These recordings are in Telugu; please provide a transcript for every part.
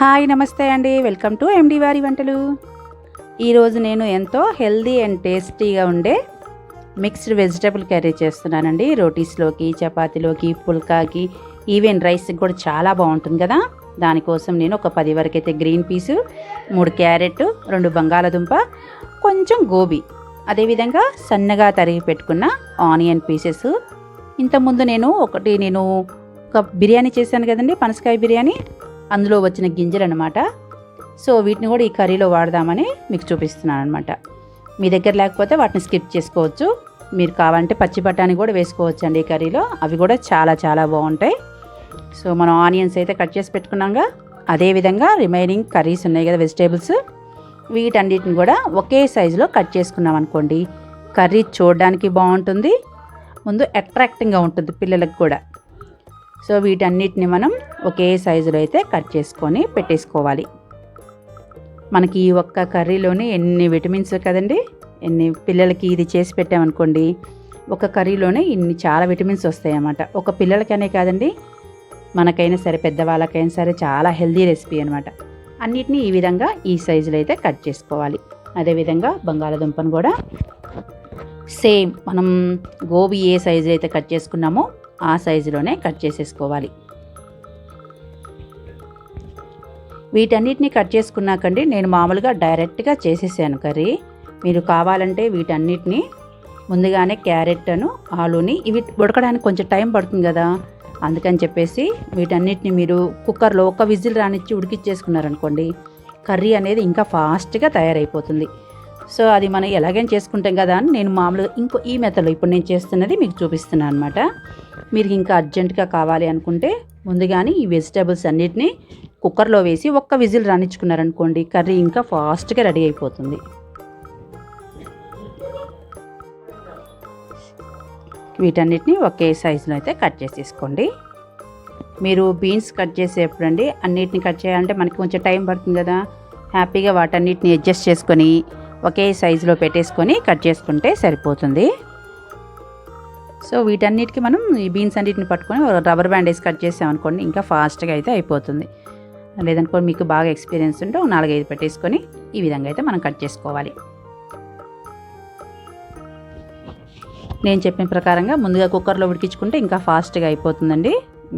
హాయ్ నమస్తే అండి. వెల్కమ్ టు ఎండి వారి వంటలు. ఈరోజు నేను ఎంతో హెల్దీ అండ్ టేస్టీగా ఉండే మిక్స్డ్ వెజిటబుల్ కర్రీ చేస్తున్నానండి. రోటీస్లోకి చపాతీలోకి పుల్కాకి ఈవెన్ రైస్కి కూడా చాలా బాగుంటుంది కదా. దానికోసం నేను ఒక పది వరకు అయితే గ్రీన్ పీసు మూడు క్యారెట్ రెండు బంగాళదుంప కొంచెం గోబీ అదేవిధంగా సన్నగా తరిగి పెట్టుకున్న ఆనియన్ పీసెస్. ఇంతకుముందు నేను ఒకటి నేను ఒక బిర్యానీ చేశాను కదండి పనసకాయ బిర్యానీ. అందులో వచ్చిన గింజలు అనమాట సో వీటిని కూడా ఈ కర్రీలో వాడదామని మీకు చూపిస్తున్నాను అనమాట మీ దగ్గర లేకపోతే వాటిని స్కిప్ చేసుకోవచ్చు. మీరు కావాలంటే పచ్చి బఠానీ కూడా వేసుకోవచ్చు అండి ఈ కర్రీలో. అవి కూడా చాలా చాలా బాగుంటాయి. సో మనం ఆనియన్స్ అయితే కట్ చేసి పెట్టుకున్నాగా. అదేవిధంగా రిమైనింగ్ కర్రీస్ ఉన్నాయి కదా వెజిటేబుల్స్. వీటన్నిటిని కూడా ఒకే సైజులో కట్ చేసుకున్నాం అనుకోండి. కర్రీ చూడడానికి బాగుంటుంది. ముందు అట్రాక్టింగ్గా ఉంటుంది పిల్లలకు కూడా. సో వీటన్నిటిని మనం ఒకే సైజులో అయితే కట్ చేసుకొని పెట్టేసుకోవాలి. మనకి ఈ ఒక్క కర్రీలోనే ఎన్ని విటమిన్స్ కదండి? ఎన్ని పిల్లలకి ఇది చేసి పెట్టామనుకోండి ఒక కర్రీలోనే ఇన్ని చాలా విటమిన్స్ వస్తాయన్నమాట. ఒక పిల్లలకనే కాదండి మనకైనా సరే పెద్దవాళ్ళకైనా సరే చాలా హెల్దీ రెసిపీ అనమాట అన్నిటినీ ఈ విధంగా ఈ సైజులో అయితే కట్ చేసుకోవాలి. అదేవిధంగా బంగాళదుంపను కూడా సేమ్ మనం గోబీ ఏ సైజులో అయితే కట్ చేసుకున్నామో ఆ సైజులోనే కట్ చేసేసుకోవాలి. వీటన్నిటిని కట్ చేసుకున్నాకండి నేను మామూలుగా డైరెక్ట్గా చేసేసాను కర్రీ. మీరు కావాలంటే వీటన్నిటిని ముందుగానే క్యారెట్ను ఆలుని ఇవి ఉడకడానికి కొంచెం టైం పడుతుంది కదా. అందుకని చెప్పేసి వీటన్నిటిని మీరు కుక్కర్లో ఒక విజిల్ రానిచ్చి ఉడికిచ్చేసుకున్నారనుకోండి కర్రీ అనేది ఇంకా ఫాస్ట్గా తయారైపోతుంది. సో అది మనం ఎలాగైనా చేసుకుంటాం కదా అని నేను మామూలుగా ఇంకో ఈ మెథడ్లో ఇప్పుడు నేను చేస్తున్నది మీకు చూపిస్తున్నాను అనమాట మీరు ఇంకా అర్జెంటుగా కావాలి అనుకుంటే ముందుగానే ఈ వెజిటేబుల్స్ అన్నిటినీ కుక్కర్లో వేసి ఒక్క విజిల్ రాణించుకున్నారనుకోండి కర్రీ ఇంకా ఫాస్ట్గా రెడీ అయిపోతుంది. వీటన్నిటిని ఒకే సైజులో అయితే కట్ చేసేసుకోండి. మీరు బీన్స్ కట్ చేసేప్పుడండి అన్నిటిని కట్ చేయాలంటే మనకి కొంచెం టైం పడుతుంది కదా. హ్యాపీగా వాటన్నిటిని అడ్జస్ట్ చేసుకొని ఒకే సైజులో పెట్టేసుకొని కట్ చేసుకుంటే సరిపోతుంది. సో వీటన్నిటికీ మనం ఈ బీన్స్ అన్నిటిని పట్టుకొని రబ్బర్ బ్యాండ్ వేసి కట్ చేసామనుకోండి ఇంకా ఫాస్ట్గా అయితే అయిపోతుంది. లేదనుకోండి మీకు బాగా ఎక్స్పీరియన్స్ ఉంటే ఒక నాలుగైదు పెట్టేసుకొని ఈ విధంగా అయితే మనం కట్ చేసుకోవాలి. నేను చెప్పిన ప్రకారంగా ముందుగా కుక్కర్లో ఉడికించుకుంటే ఇంకా ఫాస్ట్గా అయిపోతుందండి.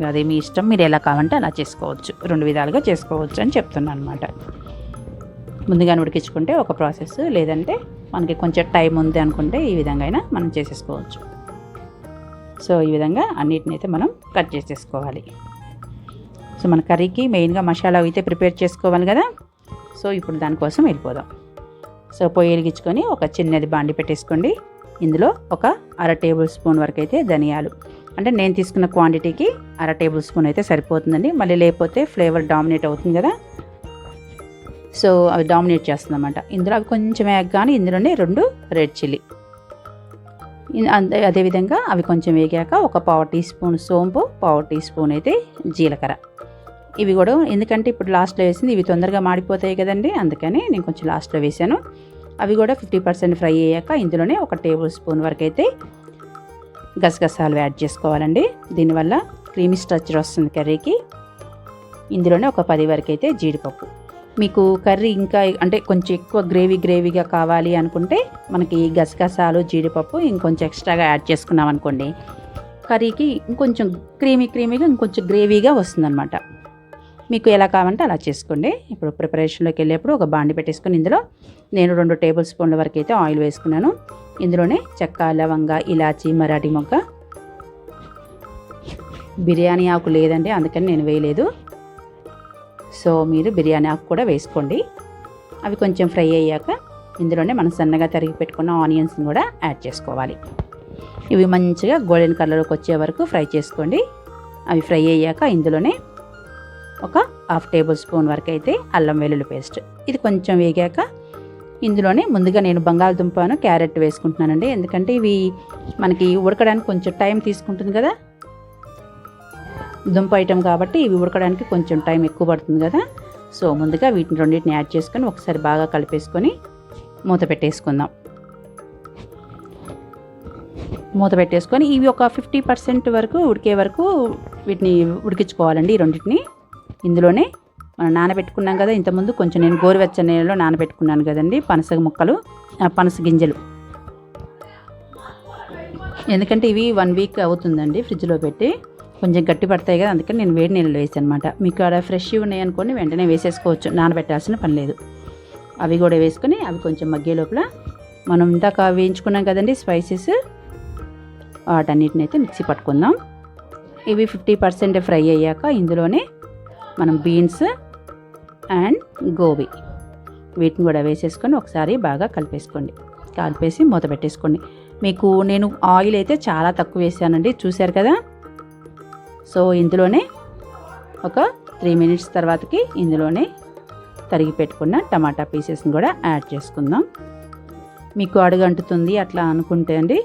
అది మీ ఇష్టం మీరు ఎలా కావాలంటే అలా చేసుకోవచ్చు. రెండు విధాలుగా చేసుకోవచ్చు అని చెప్తున్నాను అనమాట ముందుగానే ఉడికించుకుంటే ఒక ప్రాసెస్ లేదంటే మనకి కొంచెం టైం ఉంది అనుకుంటే ఈ విధంగా అయినా మనం చేసేసుకోవచ్చు. సో ఈ విధంగా అన్నిటిని అయితే మనం కట్ చేసేసుకోవాలి. సో మన కర్రీకి మెయిన్గా మసాలా అయితే ప్రిపేర్ చేసుకోవాలి కదా. సో ఇప్పుడు దానికోసం వెళ్ళిపోదాం. సో పొయ్యి వెలిగించుకొని ఒక చిన్నది బాండి పెట్టేసుకోండి. ఇందులో ఒక అర టేబుల్ స్పూన్ వరకు అయితే ధనియాలు. అంటే నేను తీసుకున్న క్వాంటిటీకి అర టేబుల్ స్పూన్ అయితే సరిపోతుందండి. మళ్ళీ లేకపోతే ఫ్లేవర్ డామినేట్ అవుతుంది కదా. సో అవి డామినేట్ చేస్తుంది అనమాట ఇందులో అవి కొంచెం వేగగానే ఇందులోనే రెండు రెడ్ చిల్లీ. అదేవిధంగా అవి కొంచెం వేగాక ఒక పావు టీ స్పూన్ సోంపు పావు టీ స్పూన్ అయితే జీలకర్ర. ఇవి కూడా ఎందుకంటే ఇప్పుడు లాస్ట్లో వేసింది ఇవి తొందరగా మాడిపోతాయి కదండి అందుకని నేను కొంచెం లాస్ట్లో వేసాను అవి కూడా ఫిఫ్టీ పర్సెంట్ ఫ్రై అయ్యాక ఇందులోనే ఒక టేబుల్ స్పూన్ వరకు అయితే గసగసాలు యాడ్ చేసుకోవాలండి. దీనివల్ల క్రీమీ స్ట్రక్చర్ వస్తుంది కర్రీకి. ఇందులోనే ఒక పది వరకు అయితే జీడిపప్పు. మీకు కర్రీ ఇంకా అంటే కొంచెం ఎక్కువ గ్రేవీ గ్రేవీగా కావాలి అనుకుంటే మనకి గసగసాలు జీడిపప్పు ఇంకొంచెం ఎక్స్ట్రాగా యాడ్ చేసుకున్నాం అనుకోండి. కర్రీకి ఇంకొంచెం క్రీమీ క్రీమీగా ఇంకొంచెం గ్రేవీగా వస్తుందన్నమాట. మీకు ఎలా కావాలంటే అలా చేసుకోండి. ఇప్పుడు ప్రిపరేషన్లోకి వెళ్ళేప్పుడు ఒక బాండి పెట్టేసుకొని ఇందులో నేను రెండు టేబుల్ స్పూన్ల వరకు అయితే ఆయిల్ వేసుకున్నాను. ఇందులోనే చెక్క లవంగ ఇలాచి మరాఠీ మొగ్గ. బిర్యానీ ఆకు లేదండి అందుకని నేను వేయలేదు. సో మీరు బిర్యానీ ఆకు కూడా వేసుకోండి. అవి కొంచెం ఫ్రై అయ్యాక ఇందులోనే మనం సన్నగా తరిగి పెట్టుకున్న ఆనియన్స్ని కూడా యాడ్ చేసుకోవాలి. ఇవి మంచిగా గోల్డెన్ కలర్లోకి వచ్చే వరకు ఫ్రై చేసుకోండి. అవి ఫ్రై అయ్యాక ఇందులోనే ఒక హాఫ్ టేబుల్ స్పూన్ వరకు అయితే అల్లం వెల్లుల్లి పేస్ట్. ఇది కొంచెం వేగాక ఇందులోనే ముందుగా నేను బంగాళదుంపను క్యారెట్ వేసుకుంటున్నానండి. ఎందుకంటే ఇవి మనకి ఉడకడానికి కొంచెం టైం తీసుకుంటుంది కదా. దుంప ఐటెం కాబట్టి ఇవి ఉడకడానికి కొంచెం టైం ఎక్కువ పడుతుంది కదా. సో ముందుగా వీటిని రెండింటిని యాడ్ చేసుకొని ఒకసారి బాగా కలిపేసుకొని మూత పెట్టేసుకుందాం. మూత పెట్టేసుకొని ఇవి ఒక ఫిఫ్టీ పర్సెంట్ వరకు ఉడికే వరకు వీటిని ఉడికించుకోవాలండి ఈ రెండింటిని. ఇందులోనే మనం నానబెట్టుకున్నాం కదా ఇంతకుముందు కొంచెం నేను గోరువెచ్చని నీళ్ళలో నానబెట్టుకున్నాను కదండి పనస ముక్కలు పనస గింజలు. ఎందుకంటే ఇవి వన్ వీక్ అవుతుందండి ఫ్రిడ్జ్లో పెట్టి. కొంచెం గట్టి పడతాయి కదా అందుకని నేను వేడి నీళ్ళు వేసాను అనమాట మీకు అక్కడ ఫ్రెష్ ఉన్నాయి అనుకోండి వెంటనే వేసేసుకోవచ్చు. నానబెట్టాల్సిన పని లేదు. అవి కూడా వేసుకొని అవి కొంచెం మగ్గే లోపల మనం ఇందాక వేయించుకున్నాం కదండి స్పైసెస్ వాటన్నిటిని అయితే మిక్సీ పట్టుకుందాం. ఇవి ఫిఫ్టీ పర్సెంట్ ఫ్రై అయ్యాక ఇందులోనే మనం బీన్స్ అండ్ గోబీ. వీటిని కూడా వేసేసుకొని ఒకసారి బాగా కలిపేసుకోండి. కలిపేసి మూత పెట్టేసుకోండి. మీకు నేను ఆయిల్ అయితే చాలా తక్కువ వేసానండి చూశారు కదా? సో ఇందులోనే ఒక త్రీ మినిట్స్ తర్వాతకి ఇందులోనే తరిగి పెట్టుకున్న టమాటా పీసెస్ని కూడా యాడ్ చేసుకుందాం. మీకు అడుగంటుతుంది అట్లా అనుకుంటే అండి.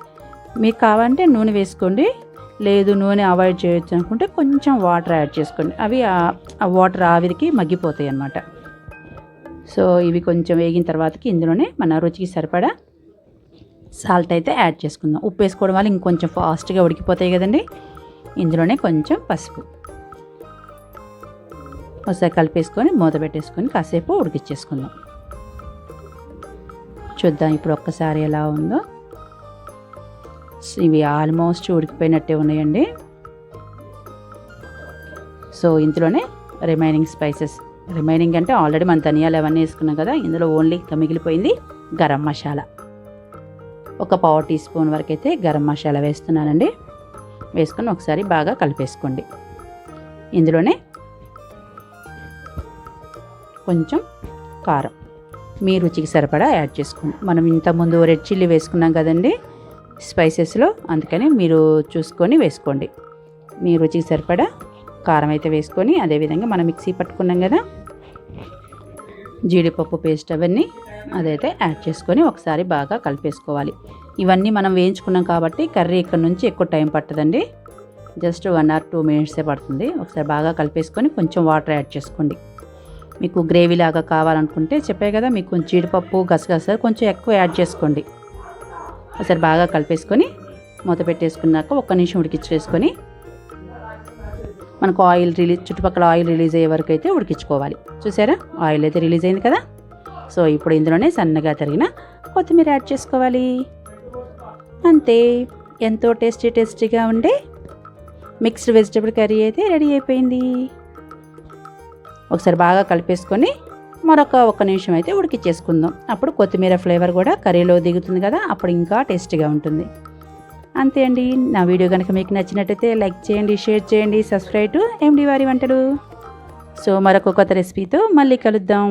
మీకు కావాలంటే నూనె వేసుకోండి. లేదు నూనె అవాయిడ్ చేయొచ్చు అనుకుంటే కొంచెం వాటర్ యాడ్ చేసుకోండి. అవి ఆ- వాటర్ ఆవిరికి మగ్గిపోతాయి అన్నమాట. సో ఇవి కొంచెం వేగిన తర్వాతకి ఇందులోనే మన రుచికి సరిపడా సాల్ట్ అయితే యాడ్ చేసుకుందాం. ఉప్పు వేసుకోవడం వల్ల ఇంకొంచెం ఫాస్ట్గా ఉడికిపోతాయి కదండి. ఇందులోనే కొంచెం పసుపు. ఒకసారి కలిపేసుకొని మూత పెట్టేసుకొని కాసేపు ఉడికిచ్చేసుకుందాం. చూద్దాం ఇప్పుడు ఒక్కసారి ఎలా ఉందో. ఇవి ఆల్మోస్ట్ ఉడికిపోయినట్టే ఉన్నాయండి. సో ఇందులోనే రిమైనింగ్ స్పైసెస్. రిమైనింగ్ అంటే ఆల్రెడీ మన ధనియాలు అవన్నీ వేసుకున్నాం కదా ఇందులో ఓన్లీ ఇంకా మిగిలిపోయింది గరం మసాలా. ఒక పావు టీ స్పూన్ వరకు అయితే గరం మసాలా వేస్తున్నానండి. వేసుకొని ఒకసారి బాగా కలిపేసుకోండి. ఇందులోనే కొంచెం కారం. మీ రుచికి సరిపడా యాడ్ చేసుకోండి. మనం ఇంతకుముందు రెడ్ చిల్లీ వేసుకున్నాం కదండి స్పైసెస్లో అందుకని మీరు చూసుకొని వేసుకోండి. మీ రుచికి సరిపడా కారం అయితే వేసుకొని అదేవిధంగా మనం మిక్సీ పట్టుకున్నాం కదా జీడిపప్పు పేస్ట్ అవన్నీ అదైతే యాడ్ చేసుకొని ఒకసారి బాగా కలిపేసుకోవాలి. ఇవన్నీ మనం వేయించుకున్నాం కాబట్టి కర్రీ ఇక్కడ నుంచి ఎక్కువ టైం పట్టదండి. జస్ట్ వన్ ఆర్ టూ మినిట్సే పడుతుంది. ఒకసారి బాగా కలిపేసుకొని కొంచెం వాటర్ యాడ్ చేసుకోండి. మీకు గ్రేవీ లాగా కావాలనుకుంటే చెప్పే కదా మీకు కొంచెం జీడిపప్పు గసగసాలు కొంచెం ఎక్కువ యాడ్ చేసుకోండి. ఒకసారి బాగా కలిపేసుకొని మూత పెట్టేసుకున్నాక ఒక్క నిమిషం ఉడికించేసుకొని మనకు ఆయిల్ రిలీజ్ చుట్టుపక్కల ఆయిల్ రిలీజ్ అయ్యే వరకు అయితే ఉడికించుకోవాలి. చూసారా? ఆయిల్ అయితే రిలీజ్ అయింది కదా? సో ఇప్పుడు ఇందులోనే సన్నగా తరిగిన కొత్తిమీర యాడ్ చేసుకోవాలి. అంతే. ఎంతో టేస్టీ టేస్టీగా ఉండే మిక్స్డ్ వెజిటబుల్ కర్రీ అయితే రెడీ అయిపోయింది. ఒకసారి బాగా కలిపేసుకొని మరొక ఒక్క నిమిషం అయితే ఉడికిచ్చేసుకుందాం. అప్పుడు కొత్తిమీర ఫ్లేవర్ కూడా కర్రీలో దిగుతుంది కదా అప్పుడు ఇంకా టేస్టీగా ఉంటుంది. అంతే అండి. నా వీడియో కనుక మీకు నచ్చినట్టయితే లైక్ చేయండి షేర్ చేయండి సబ్స్క్రైబ్ టు ఎండి వారి వంటలు. సో మరొక కొత్త రెసిపీతో మళ్ళీ కలుద్దాం.